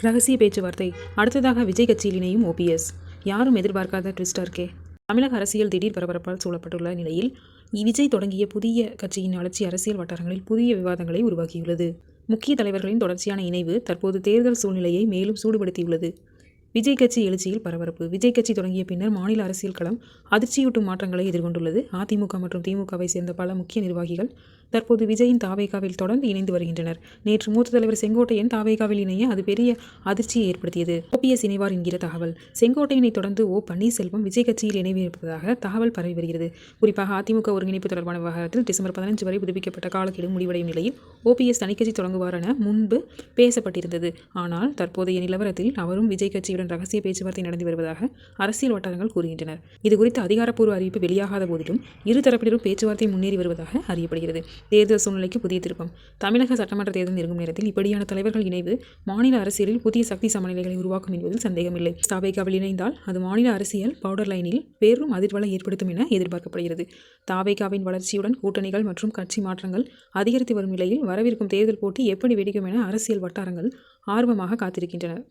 ரகசிய பேச்சுவார்த்தை. அடுத்ததாக விஜய் கட்சியில் இணையும் ஓபிஎஸ் யாரும் எதிர்பார்க்காத ட்விஸ்டாக இருக்கே. தமிழக அரசியல் திடீர் பரபரப்பால் சூழப்பட்டுள்ள நிலையில் விஜய் தொடங்கிய புதிய கட்சியின் வளர்ச்சி அரசியல் வட்டாரங்களில் புதிய விவாதங்களை உருவாக்கியுள்ளது. முக்கிய தலைவர்களின் தொடர்ச்சியான இணைவு தற்போது தேர்தல் சூழ்நிலையை மேலும் சூடுபடுத்தியுள்ளது. விஜய் கட்சி எழுச்சியில் பரபரப்பு. விஜய் கட்சி தொடங்கிய பின்னர் மாநில அரசியல் களம் அதிர்ச்சியூட்டும் மாற்றங்களை எதிர்கொண்டுள்ளது. அதிமுக மற்றும் திமுகவை சேர்ந்த பல முக்கிய நிர்வாகிகள் தற்போது விஜயின் தாவேகாவில் தொடர்ந்து இணைந்து வருகின்றனர். நேற்று மூத்த தலைவர் செங்கோட்டையன் தாவேகாவில் இணைய அது பெரிய அதிர்ச்சியை ஏற்படுத்தியது. ஓபிஎஸ் இணைவார் என்கிற தகவல். செங்கோட்டையனை தொடர்ந்து ஓ. பன்னீர்செல்வம் விஜய் கட்சியில் இணைவிருப்பதாக தகவல் பரவி வருகிறது. குறிப்பாக அதிமுக ஒருங்கிணைப்பு தொடர்பான விவகாரத்தில் டிசம்பர் பதினஞ்சு வரை புதுப்பிக்கப்பட்ட காலக்கெடு முடிவடையும் நிலையில் ஓபிஎஸ் தனிக்கட்சி தொடங்குவார் என முன்பு பேசப்பட்டிருந்தது. ஆனால் தற்போதைய நிலவரத்தில் அவரும் விஜய் கட்சியுடன் ரகசிய பேச்சுவார்த்தை நடந்து வருவதாக அரசியல் வட்டாரங்கள் கூறுகின்றனர் இதுகுறித்த அதிகாரப்பூர்வ அறிவிப்பு வெளியாகாத போதிலும் இருதரப்பினரும் பேச்சுவார்த்தை முன்னேறி வருவதாக அறியப்படுகிறது. தேர்தல் சூழ்நிலைக்கு புதிய திருப்பம். தமிழக சட்டமன்ற தேர்தல் நெருங்கும் நேரத்தில் இப்படியான தலைவர்கள் இணைவு மாநில அரசியலில் புதிய சக்தி சமநிலைகளை உருவாக்கும் என்பதில் சந்தேகமில்லை. தாவேகாவில் இணைந்தால் அது மாநில அரசியல் பவுடர் லைனில் பெரும் அதிர்வலை ஏற்படுத்தும் என எதிர்பார்க்கப்படுகிறது. தாவேகாவின் வளர்ச்சியுடன் கூட்டணிகள் மற்றும் கட்சி மாற்றங்கள் அதிகரித்து வரும் நிலையில் வரவிருக்கும் தேர்தல் போட்டி எப்படி வெடிக்கும் என அரசியல் வட்டாரங்கள் ஆர்வமாக காத்திருக்கின்றனர்